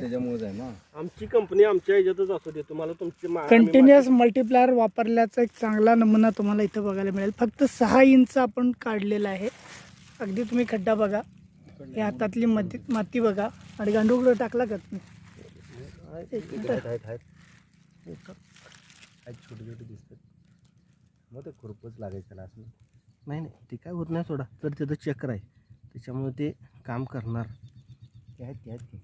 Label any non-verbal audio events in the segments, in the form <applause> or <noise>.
त्याच्यामुळेच आहे ना. आमची कंपनी आमच्या ह्याच्यातच असू दे. तुम्हाला तुमची मा- आम्ही कंटिन्युअस मल्टीप्लायर वापरल्याचा एक चांगला नमुना तुम्हाला इथं बघायला मिळेल. फक्त सहा इंच आपण काढलेला आहे. अगदी तुम्ही खड्डा बघा. या हातातली माती माती बघा. आणि गांडूळ टाकला का तुम्ही? छोटे छोटे दिसतात. मग ते खुरपच लागायचं त्याला असं. नाही नाही. ते काय होत नाही सोडा. तर त्याचं चक्र आहे. त्याच्यामुळे ते काम करणार. ते आहेत ते आहेत ते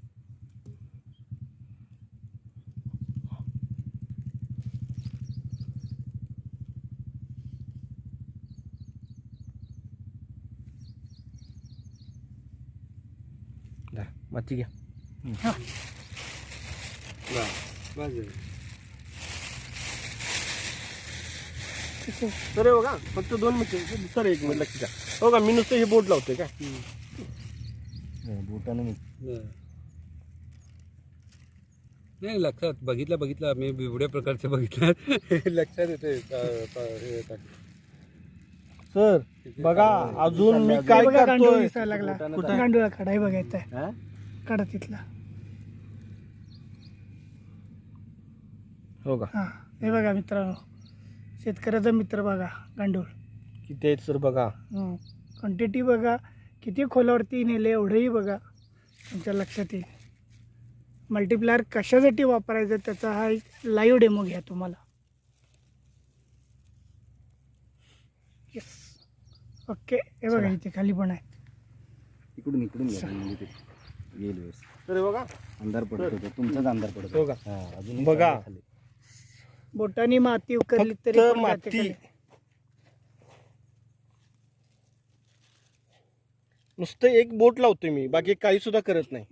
द्या, माती घ्या हा. सर हे बघा फक्त दोन मिनिट सर एक मिनिट लक्ष द्या. हो का मी नुसतं हे बोट लावतोय काय? बोटाने मी नाही लक्षात बघितलं बघितलं आम्ही एवढ्या प्रकारचे बघितलं. <laughs> लक्षात येते सर बघा अजून मी काय हे गांडूळ करतोय? दिसायला लागला. कुठं? गांडूळा हे बघायचं आहे हा? काढा तिथला. हो का? हा हे बघा मित्रांनो. शेतकऱ्याचा मित्र बघा गांडूळ. किती आहेत सर बघा? क्वांटिटी बघा किती खोलावरती नेले एवढंही बघा. तुमच्या लक्षात येईल. मल्टीप्लायर कशासाठी वापरायचं त्याचा हा एक लाईव्ह डेमो घ्या तुम्हाला. येस ओके हे बघा इथे खाली पण आहे इकडून इकडून घ्या म्हणजे ते येईल व्यवस्थित. तर बघा. अंधार पडत तुमचाच अंधार पडत. हो. का? हा, अजूनही बघा. खाली. बोटाने माती उकरली तरी फक्त पण जाते माती. खाली. नुसतं एक बोट लावतोय मी बाकी काही सुद्धा करत नाही.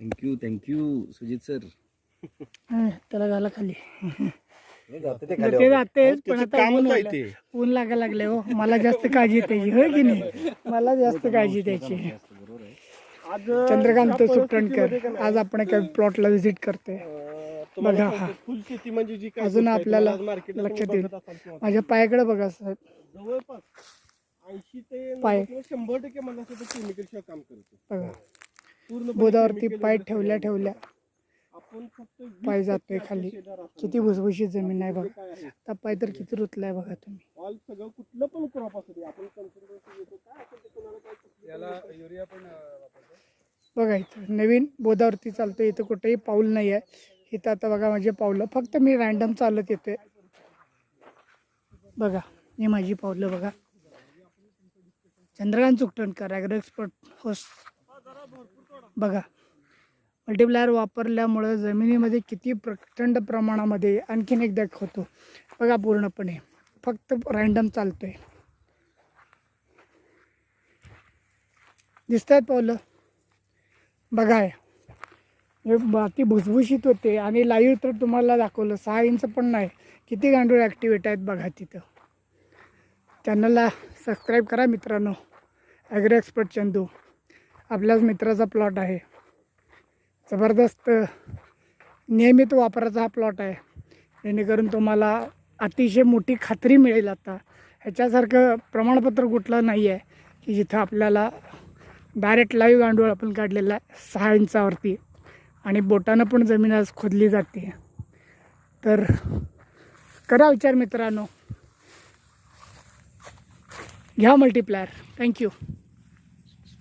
थँक्यू थँक्यू सुजित सर हा, त्याला घाला खाली. ते जाते पण त्याचं आता कामच ऊन आहे वाढलं. ते. ऊन लागायला लागले हो मला जास्त काळजी त्याची होय की नाही? मला जास्त काळजी त्याची. आहे चंद्रकांत सुटणकर आज आपण एका प्लॉटला व्हिजिट करते अं, तुम्हाला बघा, हा. सांगतो, फुल शेती म्हणजे जी काय अजून गोष्ट आहे, आपल्याला तुम्हाला आज मार्केटला लक्षात तुम्ही येईल. बघत असाल किंवा माझ्या पायाकडे बघा साहेब. जवळपास ऐंशी ते पाय. नव्वद किंवा शंभर टक्के मला असं केमिकल शिवाय काम करतो बघा. पूर्णपणे बोधावरती पाय ठेवल्या. ठेवल्या. आपण फक्त वीस पाय टक्के जातोय आपल्या खाली. असतो. किती भुसभुशीत जमीन आहे बघा. काय आहे? आता पाय तर किती रुतलाय बघा तुम्ही. ऑल सगळं कुठलं पण क्रॉप असू दे आपण कन्सल्टन्सी घेतो काय असेल ते कोणाला काय कुठली पण याला गोष्ट- युरिया पण वापरतो. बघा इथं नवीन बोधावरती चालतोय. इथं कुठेही पाऊल नाही आहे इथं आता बघा माझे पावलं. फक्त मी रॅन्डम चालत येते. बघा ही माझी पावलं बघा. Chandrakant Chuktankar agro expert host. बघा मल्टीप्लायर वापरल्यामुळं जमिनीमध्ये किती प्रचंड प्रमाणामध्ये आणखीन एकदा होतो. बघा पूर्णपणे फक्त रँडम चालतो आहे दिसत आहेत पावलं? बघा हे. भुसभुशीत होते आणि लाईव्ह तर तुम्हाला दाखवलं सहा इंच पण नाही. किती गांडूळ ॲक्टिवेट आहेत बघा तिथं. चॅनलला सबस्क्राईब करा मित्रांनो. ॲग्रो एक्सपर्ट चंदू आपल्याच मित्राचा प्लॉट आहे. जबरदस्त नियमित वापराचा हा प्लॉट आहे. जेणेकरून तुम्हाला अतिशय मोठी खात्री मिळेल आता. ह्याच्यासारखं प्रमाणपत्र कुठलं नाही आहे की जिथं आपल्याला डायरेक्ट लाईव्ह गांडूळ आपण काढलेला आहे सहा इंचावरती. आणि बोटानं पण जमीन आज खोदली जाते. तर करा विचार मित्रांनो. घ्या मल्टीप्लायर थँक्यू